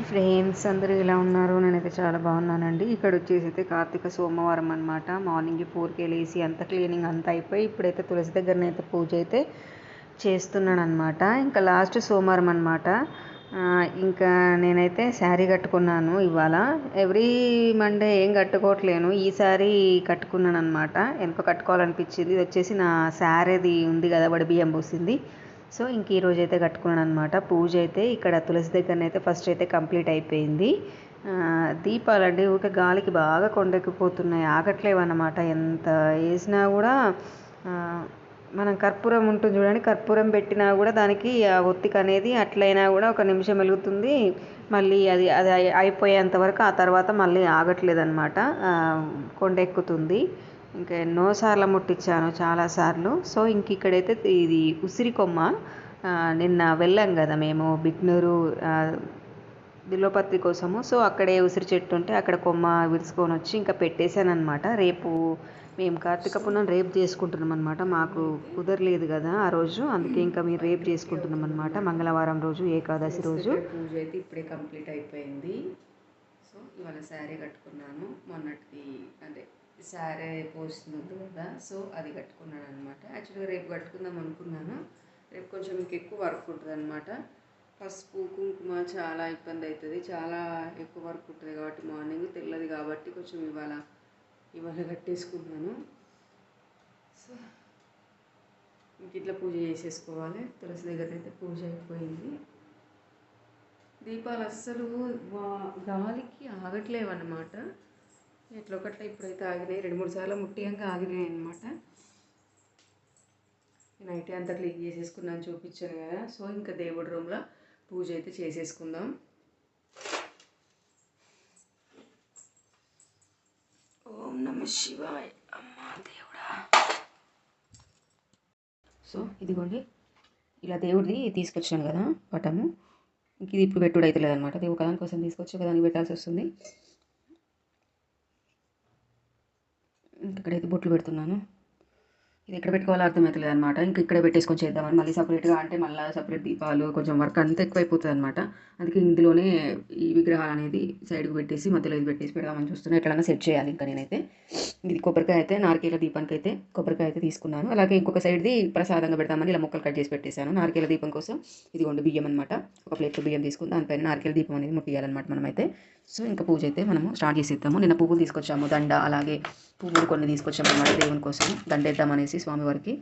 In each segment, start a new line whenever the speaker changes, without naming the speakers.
Hi friends అందరూ ఎలా ఉన్నారు? నేనైతే చాలా బాగున్నానండి. ఇక్కడ వచ్చేసి అయితే కార్తీక సోమవారం అనమాట మార్నింగ్ ఫోర్కి లేసి అంత క్లీనింగ్ అంతా అయిపోయి ఇప్పుడైతే తులసి దగ్గరనైతే పూజ అయితే చేస్తున్నాను అనమాట ఇంకా లాస్ట్ సోమవారం అనమాట ఇంకా నేనైతే శారీ కట్టుకున్నాను ఇవాళ. ఎవ్రీ మండే ఏం కట్టుకోవట్లేను. ఈ శారీ కట్టుకున్నాను అనమాట ఎందుకో కట్టుకోవాలనిపించింది. ఇది వచ్చేసి నా శారీది ఉంది కదా వడి బియ్యం పోసింది. సో ఇంక ఈరోజు అయితే కట్టుకున్నాను అనమాట పూజ అయితే ఇక్కడ తులసి దగ్గరనైతే ఫస్ట్ అయితే కంప్లీట్ అయిపోయింది. దీపాలు దీపాలండి ఊరికే గాలికి బాగా కొండెక్కిపోతున్నాయి. ఆగట్లేవు అన్నమాట ఎంత వేసినా కూడా మనం కర్పూరం ఉంటుంది చూడండి కర్పూరం పెట్టినా కూడా దానికి ఆ ఒత్తిక అనేది అట్లయినా కూడా ఒక నిమిషం వెలుగుతుంది. మళ్ళీ అది అది అయిపోయేంత వరకు ఆ తర్వాత మళ్ళీ ఆగట్లేదు అనమాట కొండెక్కుతుంది. ఇంకా ఎన్నోసార్లు ముట్టించాను చాలాసార్లు సో ఇంక ఇక్కడైతే ఇది ఉసిరి కొమ్మ. నిన్న వెళ్ళాం కదా మేము బిగ్నూరు ఆ, బిల్వపత్రి కోసము. సో అక్కడే ఉసిరి చెట్టు ఉంటే అక్కడ కొమ్మ విరుచుకొని వచ్చి ఇంకా పెట్టేశాను అనమాట రేపు మేము కార్తీక పుణ్యం రేపు చేసుకుంటున్నాం అనమాట మాకు కుదరలేదు కదా ఆ రోజు. అందుకే ఇంకా మేము రేపు చేసుకుంటున్నాం అనమాట మంగళవారం రోజు ఏకాదశి రోజు. పూజ అయితే ఇప్పుడే కంప్లీట్ అయిపోయింది. సో ఇవాళ శారీ కట్టుకున్నాను. మొన్నటిది అంటే సారే పోస్తుంది కదా సో అది కట్టుకున్నాను అనమాట యాక్చువల్గా రేపు కట్టుకుందాం అనుకున్నాను. రేపు కొంచెం ఇంక ఎక్కువ వర్క్ ఉంటుంది అనమాట పసుపు కుంకుమ చాలా ఇబ్బంది అవుతుంది చాలా ఎక్కువ వర్క్ ఉంటుంది కాబట్టి మార్నింగ్ తెల్లది కాబట్టి కొంచెం ఇవాళ ఇవాళ కట్టేసుకున్నాను సో ఇంక ఇట్లా పూజ చేసేసుకోవాలి. తులసి దగ్గర అయితే పూజ అయిపోయింది. దీపాలు అస్సలు గాలికి ఆగట్లేవన్నమాట. ఎట్లా ఒకట్లా ఇప్పుడైతే ఆగినాయి రెండు మూడు సార్లు ముట్టియంగా ఆగినాయి అనమాట నైట్ అంతా క్లీన్ చేసేసుకున్నాను చూపించాను కదా. సో ఇంకా దేవుడి రూమ్లో పూజ అయితే చేసేసుకుందాం. ఓం నమ శివాయ. అమ్మా దేవుడా. సో ఇదిగోండి. ఇలా దేవుడిది తీసుకొచ్చాను కదా పటము. ఇంక ఇది ఇప్పుడు పెట్టుడు అయితే లేదనమాట దేవుడు ఒకదాని కోసం తీసుకొచ్చి ఒకదానికి పెట్టాల్సి వస్తుంది. ఇంకక్కడైతే బొట్లు పెడుతున్నాను. ఇది ఎక్కడ పెట్టుకోవాలో అర్థమవుతలేదు అనమాట ఇంకా ఇక్కడే పెట్టేసుకొని చేద్దామని మళ్ళీ సపరేట్గా అంటే మళ్ళీ సపరేట్ దీపాలు కొంచెం వర్క్ అంతా ఎక్కువైపోతుంది అనమాట అందుకే ఇందులోనే ఈ విగ్రహాలు అనేది సైడ్కి పెట్టేసి మధ్యలో ఇది పెట్టేసి పెడదామని చూస్తున్నా. ఎట్లన్నా సెట్ చేయాలి ఇంకా నేనైతే. ఇది కొబ్బరికాయ అయితే నారికేల దీపానికి అయితే కొబ్బరికాయ అయితే తీసుకున్నాను. అలాగే ఇంకొక సైడ్ది ప్రసాదంగా పెడదామని ఇలా ముక్కలు కట్ చేసి పెట్టేశాను. నారికేల దీపం కోసం ఇదిగోండి బియ్యం అనమాట ఒక ప్లేట్లో బియ్యం తీసుకుని దానిపైన నారికేల దీపం అనేది ముట్టియాలన్నమాట మనమైతే. సో ఇంకా పూజ అయితే మనము స్టార్ట్ చేసేద్దాము. నిన్న పువ్వులు తీసుకొచ్చాము దండ అలాగే పువ్వులు కొన్ని తీసుకొచ్చామన్నమాట దేవుని కోసం. దండ వేద్దామనేసి స్వామివారికి.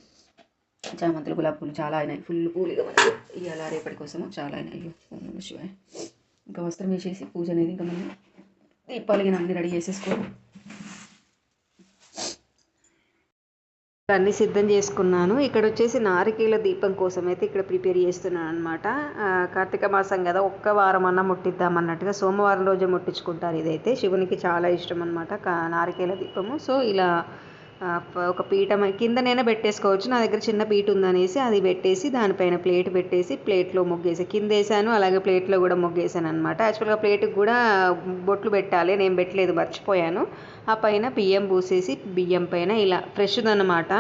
చామంతులు గులాబీ పూలు చాలా అయినాయి. ఫుల్ పూలుగా ఇక మనకి ఇవాళ రేపటి కోసము చాలా అయినాయి. అయ్యో శివాయ. ఇంకా వస్త్రం వేసేసి పూజ అనేది ఇంకా మనం దీపాలు అన్ని రెడీ చేసేసుకోవాలి. అన్నీ సిద్ధం చేసుకున్నాను. ఇక్కడ వచ్చేసి నారికేల దీపం కోసం అయితే ఇక్కడ ప్రిపేర్ చేస్తున్నాను అనమాట కార్తీక మాసం కదా ఒక్క వారం అన్న ముట్టిద్దాం అన్నట్టుగా సోమవారం రోజే ముట్టించుకుంటారు ఇదైతే. శివునికి చాలా ఇష్టం అనమాట నారికేల దీపము. సో ఇలా ఒక పీట కిందనైనా పెట్టేసుకోవచ్చు. నా దగ్గర చిన్న పీట ఉందనేసి అది పెట్టేసి దానిపైన ప్లేట్ పెట్టేసి ప్లేట్లో ముగ్గేసి. కింద వేసాను అలాగే ప్లేట్లో కూడా ముగ్గేసాను అనమాట యాక్చువల్గా ప్లేట్కి కూడా బొట్లు పెట్టాలి. నేను పెట్టలేదు మర్చిపోయాను. ఆ పైన బియ్యం పూసేసి బియ్యం పైన ఇలా ఫ్రెష్ది అనమాట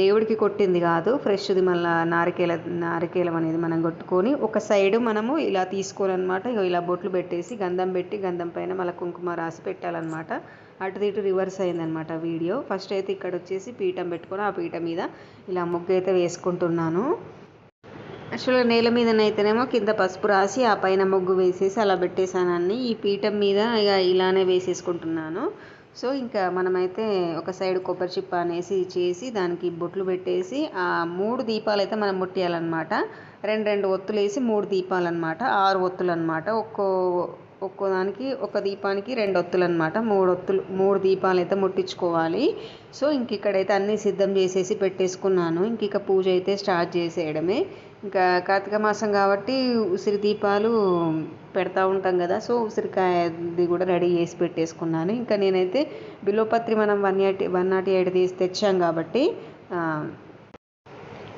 దేవుడికి కొట్టింది కాదు. ఫ్రెష్ది మళ్ళీ నారికేల నారికేలం అనేది మనం కొట్టుకొని ఒక సైడ్ మనము ఇలా తీసుకోవాలన్నమాట. ఇగో ఇలా బొట్లు పెట్టేసి గంధం పెట్టి గంధం పైన మళ్ళీ కుంకుమ రాసి పెట్టాలన్నమాట. అటు ఇటు రివర్స్ అయిందనమాట వీడియో. ఫస్ట్ అయితే ఇక్కడ వచ్చేసి పీఠం పెట్టుకొని ఆ పీఠం మీద ఇలా ముగ్గు అయితే వేసుకుంటున్నాను యాక్చువల్గా నేల మీదనైతేనేమో కింద పసుపు రాసి ఆ పైన ముగ్గు వేసేసి అలా పెట్టేశాను అన్ని ఈ పీఠం మీద ఇక ఇలానే వేసేసుకుంటున్నాను. సో ఇంకా మనమైతే ఒక సైడ్ కొబ్బరి చిప్ప అనేసి చేసి దానికి బొట్లు పెట్టేసి ఆ మూడు దీపాలు అయితే మనం ముట్టియాలన్నమాట. రెండు రెండు ఒత్తులు వేసి మూడు దీపాలు అనమాట ఆరు ఒత్తులు అనమాట ఒక్కో ఒక్కో దానికి ఒక దీపానికి రెండు ఒత్తులు అనమాట మూడు ఒత్తులు మూడు దీపాలు అయితే ముట్టించుకోవాలి. సో ఇంక ఇక్కడైతే అన్నీ సిద్ధం చేసేసి పెట్టేసుకున్నాను. ఇంక ఇక పూజ అయితే స్టార్ట్ చేసేయడమే. ఇంకా కార్తీక మాసం కాబట్టి ఉసిరి దీపాలు పెడతా ఉంటాం కదా సో ఉసిరికాయది కూడా రెడీ చేసి పెట్టేసుకున్నాను. ఇంకా నేనైతే బిలోపత్రి మనం one eighty one not eight తీసి తెచ్చాం కాబట్టి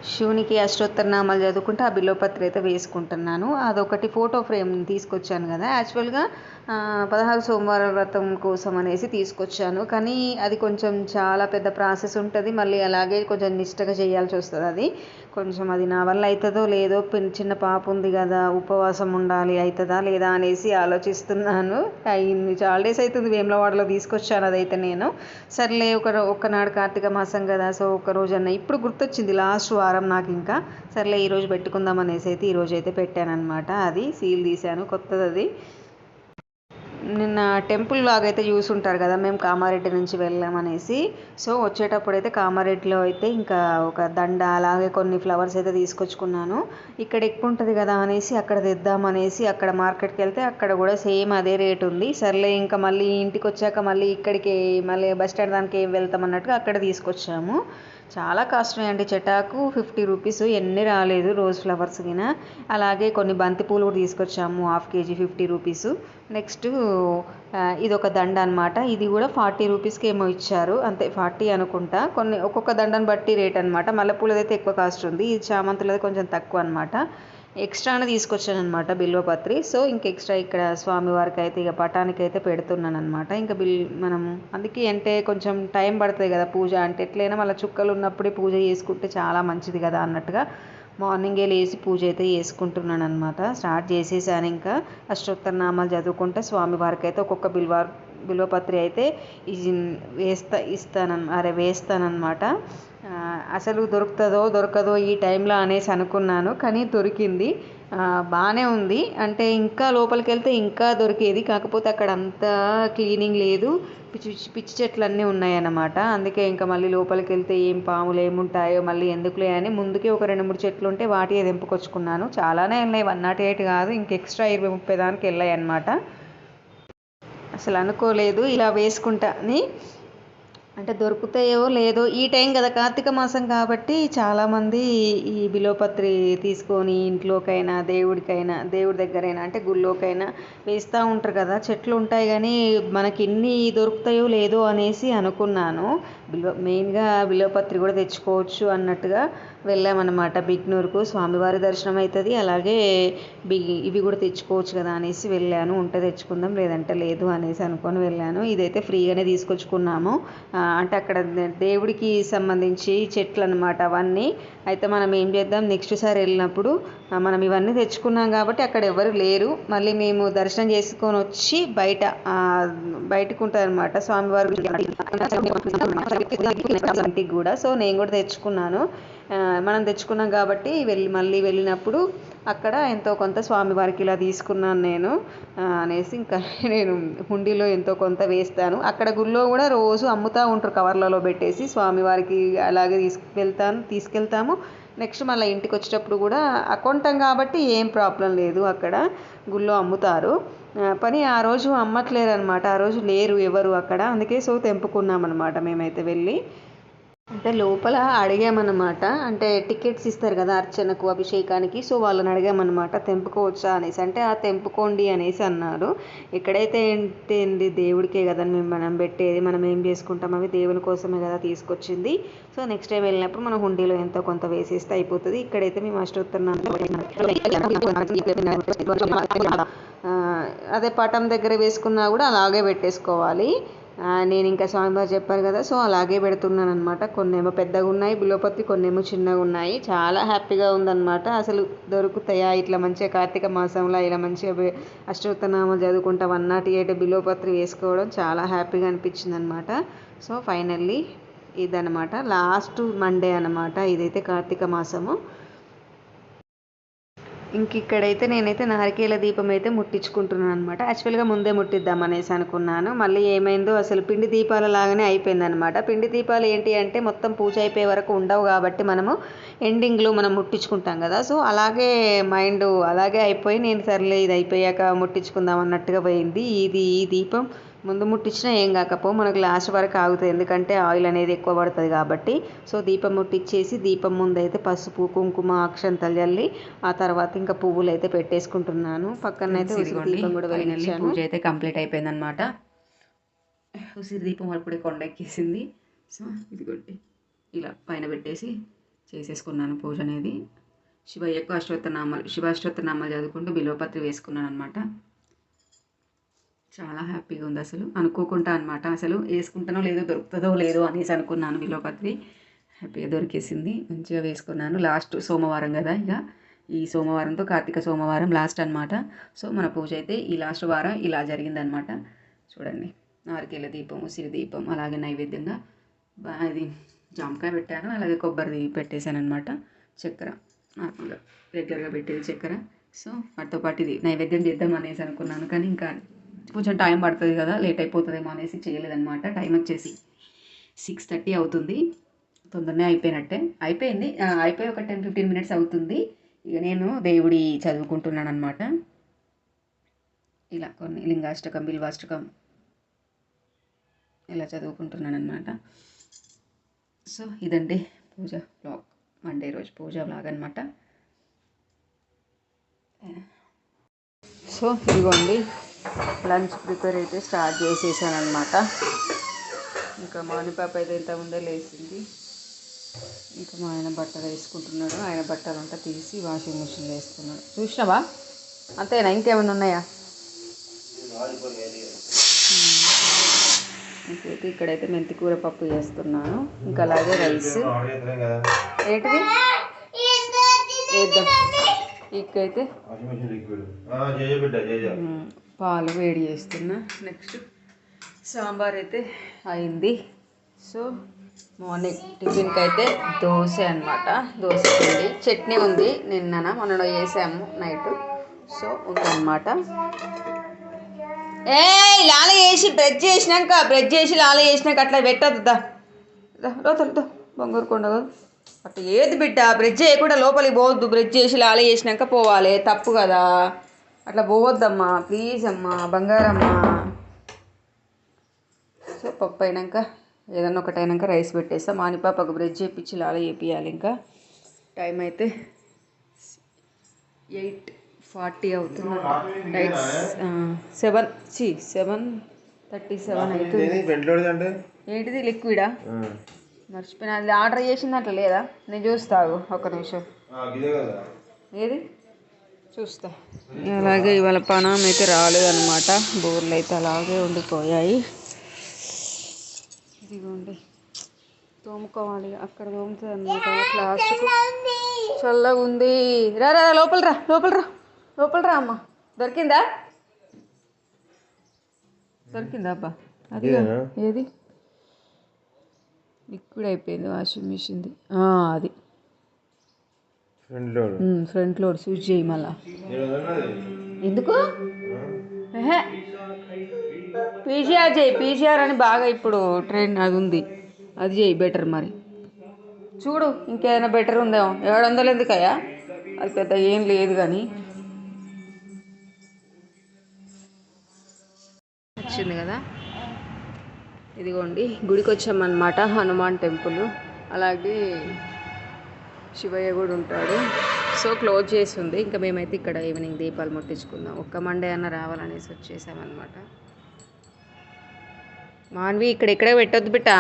శివునికి అష్టోత్తరనామాలు చదువుకుంటే ఆ బిల్వపత్రి అయితే వేసుకుంటున్నాను. అదొకటి ఫోటో ఫ్రేమ్ తీసుకొచ్చాను కదా. యాక్చువల్గా పదహారు సోమవారం వ్రతం కోసం అనేసి తీసుకొచ్చాను. కానీ అది కొంచెం చాలా పెద్ద ప్రాసెస్ ఉంటుంది. మళ్ళీ అలాగే కొంచెం నిష్టగా చేయాల్సి వస్తుంది అది. కొంచెం అది నా వల్ల అవుతుందో లేదో పిన్- చిన్న పాప ఉంది కదా ఉపవాసం ఉండాలి అవుతుందా లేదా అనేసి ఆలోచిస్తున్నాను. అయింది చాలా డేస్ అవుతుంది వేములవాడలో తీసుకొచ్చాను అదైతే నేను. సర్లే ఒక ఒకనాడు కార్తీక మాసం కదా సో ఒక రోజు అన్న ఇప్పుడు గుర్తొచ్చింది లాస్ట్ వారం నాకు ఇంకా. సర్లే ఈరోజు పెట్టుకుందాం అనేసి అయితే ఈరోజు అయితే పెట్టాను అనమాట అది సీల్ తీశాను కొత్తది అది. నిన్న టెంపుల్ లాగా అయితే చూసుంటారు కదా మేము కామారెడ్డి నుంచి వెళ్ళామనేసి సో వచ్చేటప్పుడు అయితే కామారెడ్డిలో అయితే ఇంకా ఒక దండ అలాగే కొన్ని ఫ్లవర్స్ అయితే తీసుకొచ్చుకున్నాను. ఇక్కడ ఎక్కువ ఉంటుంది కదా అనేసి అక్కడ తెద్దామనేసి అక్కడ మార్కెట్కి వెళ్తే అక్కడ కూడా సేమ్ అదే రేట్ ఉంది. సర్లే ఇంకా మళ్ళీ ఇంటికి వచ్చాక మళ్ళీ ఇక్కడికి మళ్ళీ బస్ స్టాండ్ దానికి ఏం వెళ్తాం అన్నట్టుగా అక్కడ తీసుకొచ్చాము. చాలా కాస్ట్లీ అండి చెటాకు ఫిఫ్టీ రూపీస్ ఎన్ని రాలేదు రోజ్ ఫ్లవర్స్ గిన. అలాగే కొన్ని బంతి పూలు కూడా తీసుకొచ్చాము half KG fifty rupees. Next ఇది ఒక దండ అనమాట ఇది కూడా ఫార్టీ రూపీస్కి ఏమో ఇచ్చారు. అంతే ఫార్టీ అనుకుంటా. కొన్ని ఒక్కొక్క దండను బట్టి రేట్ అనమాట మల్లెపూలది అయితే ఎక్కువ కాస్ట్ ఉంది. ఇది చామంతులది కొంచెం తక్కువ అనమాట ఎక్స్ట్రానే తీసుకొచ్చాను అనమాట బిల్వపత్రి సో ఇంక ఎక్స్ట్రా ఇక్కడ స్వామివారికి అయితే ఇక పటానికి అయితే పెడుతున్నాను అనమాట ఇంకా బిల్ మనం అందుకే అంటే కొంచెం టైం పడుతుంది కదా పూజ. అంటే ఎట్లయినా మళ్ళీ చుక్కలు ఉన్నప్పుడే పూజ చేసుకుంటే చాలా మంచిది కదా అన్నట్టుగా. మార్నింగే లేచి పూజ అయితే చేసుకుంటున్నాను అనమాట స్టార్ట్ చేసేసాను ఇంకా. అష్టోత్తర నామాలు చదువుకుంటే స్వామివారికి అయితే ఒక్కొక్క బిల్వ బిల్వపత్రి అయితే వేస్తా ఇస్తాను అరే వేస్తానమాట అసలు దొరుకుతుందో దొరకదో ఈ టైంలో అనేసి అనుకున్నాను కానీ దొరికింది. బాగానే ఉంది. అంటే ఇంకా లోపలికి వెళ్తే ఇంకా దొరికేది. కాకపోతే అక్కడ అంతా క్లీనింగ్ లేదు. పిచ్చి పిచ్చి పిచ్చి చెట్లు అన్నీ ఉన్నాయన్నమాట. అందుకే ఇంకా మళ్ళీ లోపలికి వెళ్తే ఏం పాములు ఏముంటాయో మళ్ళీ ఎందుకులే అని ముందుకే ఒక రెండు మూడు చెట్లు ఉంటే వాటి తెంపుకొచ్చుకున్నాను. చాలానే ఉన్నాయి. వన్ నాట్ ఎయిట్ కాదు. ఇంక ఎక్స్ట్రా ఇరవై ముప్పై దానికి వెళ్ళాయి అన్నమాట అసలు అనుకోలేదు. ఇలా వేసుకుంటా అని అంటే దొరుకుతాయో లేదో ఈ టైం కదా కార్తీక మాసం కాబట్టి చాలామంది ఈ బిలోపత్రి తీసుకొని ఇంట్లోకైనా దేవుడికైనా దేవుడి దగ్గరైనా అంటే గుళ్ళోకైనా వేస్తూ ఉంటారు కదా. చెట్లు ఉంటాయి కానీ మనకి ఎన్ని దొరుకుతాయో లేదో అనేసి అనుకున్నాను. బిలో మెయిన్గా బిలోపత్రి కూడా తెచ్చుకోవచ్చు అన్నట్టుగా వెళ్ళామన్నమాట. బిగ్నూరుకు స్వామివారి దర్శనం అవుతుంది అలాగే బి ఇవి కూడా తెచ్చుకోవచ్చు కదా అనేసి వెళ్ళాను. ఉంటే తెచ్చుకుందాం లేదంటే లేదు అనేసి అనుకొని వెళ్ళాను. ఇదైతే ఫ్రీగానే తీసుకొచ్చుకున్నాము. అంటే అక్కడ దేవుడికి సంబంధించి చెట్లు అనమాట అవన్నీ. అయితే మనం ఏం చేద్దాం? నెక్స్ట్ సారి వెళ్ళినప్పుడు మనం ఇవన్నీ తెచ్చుకున్నాం కాబట్టి అక్కడ ఎవరు లేరు. మళ్ళీ మేము దర్శనం చేసుకొని వచ్చి బయట బయటకు ఉంటుంది అనమాట స్వామివారి. ఇంటికి కూడా. సో నేను కూడా తెచ్చుకున్నాను. మనం తెచ్చుకున్నాం కాబట్టి వెళ్ళి మళ్ళీ వెళ్ళినప్పుడు అక్కడ ఎంతో కొంత స్వామివారికి ఇలా తీసుకున్నాను నేను అనేసి ఇంకా నేను హుండీలో ఎంతో కొంత వేస్తాను. అక్కడ గుళ్ళో కూడా రోజు అమ్ముతూ ఉంటారు కవర్లలో పెట్టేసి స్వామివారికి అలాగే తీసుకెళ్తాను తీసుకెళ్తాము. నెక్స్ట్ మళ్ళీ ఇంటికి వచ్చేటప్పుడు కూడా అకొంటాం కాబట్టి ఏం ప్రాబ్లం లేదు అక్కడ గుళ్ళో అమ్ముతారు. పని ఆ రోజు అమ్మట్లేరు అనమాట ఆ రోజు లేరు ఎవరు అక్కడ. అందుకే సో తెంపుకున్నాం అనమాట మేమైతే వెళ్ళి. అంటే లోపల అడిగామన్నమాట. అంటే టికెట్స్ ఇస్తారు కదా అర్చనకు అభిషేకానికి. సో వాళ్ళని అడిగామన్నమాట తెంపుకోవచ్చా? అనేసి. అంటే ఆ తెంపుకోండి అనేసి అన్నారు. ఎక్కడైతే ఏంటి దేవుడికే కదా మేము మనం పెట్టేది మనం ఏం చేసుకుంటాం అవి దేవుని కోసమే కదా తీసుకొచ్చింది. సో నెక్స్ట్ టైం వెళ్ళినప్పుడు మనం హుండీలో ఎంతో కొంత వేసేస్తే అయిపోతుంది. ఇక్కడైతే మేము అష్టోత్తరం అదే పటం దగ్గర వేసుకున్నా కూడా అలాగే పెట్టేసుకోవాలి. నేను ఇంకా స్వామివారు చెప్పారు కదా సో అలాగే పెడుతున్నాను అనమాట కొన్నేమో పెద్దగా ఉన్నాయి బిలోపతి కొన్నేమో చిన్నగా ఉన్నాయి. చాలా హ్యాపీగా ఉందన్నమాట. అసలు దొరుకుతాయా? ఇట్లా మంచిగా కార్తీక మాసంలో ఇలా మంచిగా అష్టోత్తనామం చదువుకుంటా వన్ నాట్ ఎయిట్ బిలోపత్రి వేసుకోవడం చాలా హ్యాపీగా అనిపించింది అనమాట సో ఫైనల్లీ ఇదనమాట లాస్ట్ మండే అనమాట ఇదైతే కార్తీక మాసము. ఇంక ఇక్కడైతే నేనైతే నారికేల దీపం అయితే ముట్టించుకుంటున్నాను అనమాట యాక్చువల్గా ముందే ముట్టిద్దాం అనేసి అనుకున్నాను. మళ్ళీ ఏమైందో అసలు పిండి దీపాల లాగానే అయిపోయింది అనమాట పిండి దీపాలు ఏంటి అంటే మొత్తం పూజ అయిపోయే వరకు ఉండవు కాబట్టి మనము ఎండింగ్లో మనం ముట్టించుకుంటాం కదా. సో అలాగే మైండ్ అలాగే అయిపోయి నేను సర్లే ఇది అయిపోయాక ముట్టించుకుందాం అన్నట్టుగా పోయింది. ఇది ఈ దీపం. ముందు ముట్టించినా ఏం కాకపో మనకు లాస్ట్ వరకు ఆగుతుంది ఎందుకంటే ఆయిల్ అనేది ఎక్కువ పడుతుంది కాబట్టి. సో దీపం ముట్టించేసి దీపం ముందు అయితే పసుపు కుంకుమ అక్షంతలు చల్లి ఆ తర్వాత ఇంకా పువ్వులు అయితే పెట్టేసుకుంటున్నాను పక్కన అయితే దీపం కూడా
పూజ అయితే కంప్లీట్ అయిపోయింది అనమాట ఉసిరి దీపం అప్పుడే కొండెక్కేసింది. సో ఇదిగోండి. ఇలా పైన పెట్టేసి
చేసేసుకున్నాను పూజ అనేది. శివయ్యకు అష్టోత్తరనామాలు శివాష్టోత్తరనామాలు చదువుకుంటూ బిల్వపత్రి వేసుకున్నాను అనమాట చాలా హ్యాపీగా ఉంది అసలు. అనుకోకుండా అనమాట అసలు వేసుకుంటానో లేదో దొరుకుతుందో లేదో అనేసి అనుకున్నాను విలోపత్రి హ్యాపీగా దొరికేసింది. మంచిగా వేసుకున్నాను. లాస్ట్ సోమవారం కదా ఇక. ఈ సోమవారంతో కార్తీక సోమవారం లాస్ట్ అనమాట సో మన పూజ అయితే ఈ లాస్ట్ వారం ఇలా జరిగిందనమాట చూడండి. నారికేళ్ళ దీపం ఉసిరి దీపం అలాగే నైవేద్యంగా అది జామకాయ పెట్టాను. అలాగే కొబ్బరి పెట్టేశాను అనమాట చక్కెర. నార్మల్గా రెగ్యులర్గా పెట్టేది చక్కెర. సో వాటితో పాటు ఇది నైవేద్యం చేద్దాం అనేసి అనుకున్నాను. కానీ ఇంకా కొంచెం టైం పడుతుంది కదా లేట్ అయిపోతుందేమో అనేసి చేయలేదన్నమాట. టైం వచ్చేసి సిక్స్ థర్టీ అవుతుంది. తొందరనే అయిపోయినట్టే. అయిపోయింది. అయిపోయి ఒక టెన్ ఫిఫ్టీన్ మినిట్స్ అవుతుంది. ఇక నేను దేవుడి చదువుకుంటున్నాను అనమాట ఇలా కొన్ని లింగాష్టకం బిల్వాష్టకం ఇలా చదువుకుంటున్నాను అనమాట సో ఇదండి పూజ బ్లాగ్ మండే రోజు పూజ బ్లాగ్ అనమాట సో ఇదిగోండి లంచ్ ప్రిపేర్ అయితే స్టార్ట్ చేసేసాను అనమాట ఇంకా మాని పాప అయితే ఇంత ముందే లేచింది. ఇంకా మా ఆయన బట్టలు వేసుకుంటున్నాడు. ఆయన బట్టలు అంతా తీసి వాషింగ్ మిషన్లో వేస్తున్నాడు. చూసినావా? అంతేనా? ఇంకేమైనా ఉన్నాయా? ఇంకైతే ఇక్కడైతే మెంతి కూర పప్పు చేస్తున్నాను. ఇంకా అలాగే రైస్. ఏంటిది? వేద్దాం ఇక్కడైతే ఉమ్, పాలు వేడి చేస్తున్నా. నెక్స్ట్ సాంబార్ అయితే అయింది. సో మార్నింగ్ టిఫిన్కి అయితే దోశ అనమాట దోశ పిండి చట్నీ ఉంది. నిన్న మొన్న వేసాము నైట్. సో ఉందన్నమాట. ఏ లాల చేసి బ్రెడ్ చేసినాక బ్రెడ్ చేసి లాల చేసినాక అట్లా పెట్టద్దు దా. రోతలు బొంగూరు కొండ అట్లా ఏది బిడ్డ? బ్రెడ్ చేయకుండా లోపలికి పోవద్దు. బ్రెడ్ చేసి లాల చేసినాక పోవాలి. తప్పు కదా. అట్లా పోవద్దమ్మా. ప్లీజ్ అమ్మా. బంగారమ్మా. సో పప్పు అయినాక ఏదన్నా ఒకటి అయినాక రైస్ పెట్టేస్తా. మానిపాపకు బ్రెడ్ చేపించి లాల చేపియాలి ఇంకా. టైం అయితే ఎయిట్ ఫార్టీ అవుతుంది. రైట్ సెవెన్ చి సెవెన్ థర్టీ సెవెన్ అవుతుంది.
అంటే
ఏంటిది? లిక్విడా మర్చిపోయినా అది ఆర్డర్ చేసింది అట్లా లేదా? నేను చూస్తాగు ఒక నిమిషం.
ఇదే కదా.
ఏది? చూస్తా. అలాగే ఇవాళ పనం అయితే రాలేదన్నమాట. బోర్లు అయితే అలాగే ఉండిపోయాయి. ఇదిగోండి. తోముకోవాలి అక్కడ తోముతుంది అనమాట లాస్ట్కు చల్లగా ఉంది రా రా లోపల రా లోపల రా లోపల రా అమ్మ. దొరికిందా? దొరికిందా అబ్బా? అది? ఏది? లిక్విడ్ అయిపోయింది వాషింగ్ మిషన్ది. అది.
ఫ్రంట్ లోడ్
స్విచ్ చేయి మళ్ళా. ఎందుకు? పీజీఆర్ చేయి. పీజీఆర్ అని బాగా ఇప్పుడు ట్రెండ్ అది ఉంది. అది చేయి బెటర్ మరి. చూడు ఇంకేదైనా బెటర్ ఉందేమో ఏడు వందలు ఎందుకయ్యా? అది పెద్ద ఏం లేదు కానీ. వచ్చింది కదా? ఇదిగోండి గుడికి వచ్చామన్నమాట హనుమాన్ టెంపుల్. అలాగే శివయ్య కూడా ఉంటాడు. సో క్లోజ్ చేసి ఉంది ఇంకా మేమైతే ఇక్కడ ఈవినింగ్ దీపాలు ముట్టించుకుందాం. ఒక్క మండే అన్న రావాలనేసి వచ్చేసామన్నమాట. మాన్వి ఇక్కడ ఇక్కడే పెట్టొద్దు బిట్ట?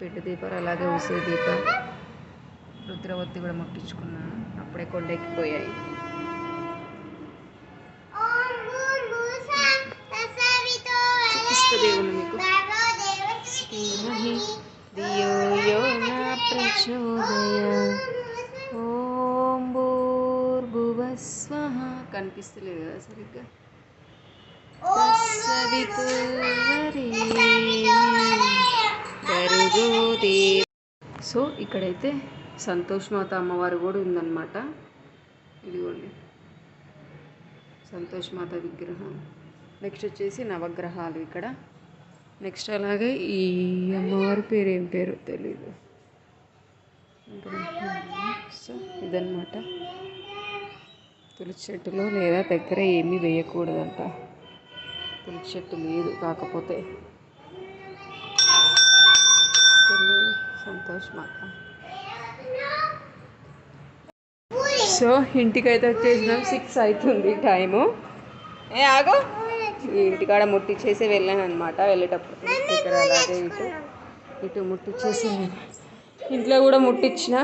పెట్టు దీపాలు అలాగే ఉసిరి దీపాలు. రుద్రవత్తి కూడా ముట్టించుకున్నాను అప్పుడే కొండెక్కిపోయాయి. చూపిస్తా దేవుని మీకు ప్రచోదయ ఓం భూర్భువస్వః కనిపిస్తలేదు కదా సరిగ్గా? సో ఇక్కడైతే సంతోష్ మాత అమ్మవారు కూడా ఉందన్నమాట. ఇదిగోండి. సంతోష్ మాత విగ్రహం. నెక్స్ట్ వచ్చేసి నవగ్రహాలు ఇక్కడ. నెక్స్ట్ అలాగే ఈ అమ్మవారి పేరు ఏం పేరు తెలీదు. సో ఇదన్నమాట. తులసి చెట్టులో లేదా దగ్గర ఏమీ వేయకూడదంట. తులసి చెట్టు లేదు కాకపోతే. తెలియదు సంతోష్ మాత సో ఇంటికైతే వచ్చేసినాం. సిక్స్ అవుతుంది టైము ఏ ఆగు. ఈ ఇంటికాడ ముట్టించేసి వెళ్ళాను అనమాట వెళ్ళేటప్పుడు. ఇక్కడ అలాగే ఇటు ఇటు ముట్టించేసి నేను ఇంట్లో కూడా ముట్టించిన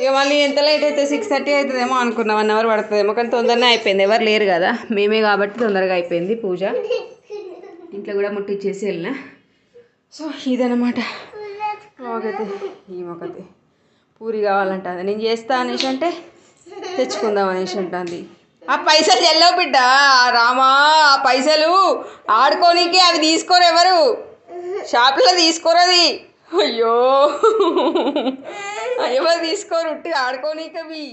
ఇక మళ్ళీ ఎంత లేట్ అయితే సిక్స్ థర్టీ అవుతుందేమో అనుకున్నా వన్ అవర్ పడుతుందేమో కానీ తొందరనే అయిపోయింది. ఎవరు లేరు కదా మేమే కాబట్టి తొందరగా అయిపోయింది పూజ. ఇంట్లో కూడా ముట్టించేసి వెళ్ళిన. సో ఇదనమాట ఒకతే ఈ ఒకతే పూరి కావాలంట నేను చేస్తా అనేసి అంటే తెచ్చుకుందాం అనేసి అంటుంది. ఆ పైసలు చెల్లవు బిడ్డ. రామా ఆ పైసలు ఆడుకోనీకి అవి తీసుకోరు ఎవరు. షాప్లో తీసుకోరు అది అయ్యో ఎవరు తీసుకోరు ఉట్టి ఆడుకోనీకి అవి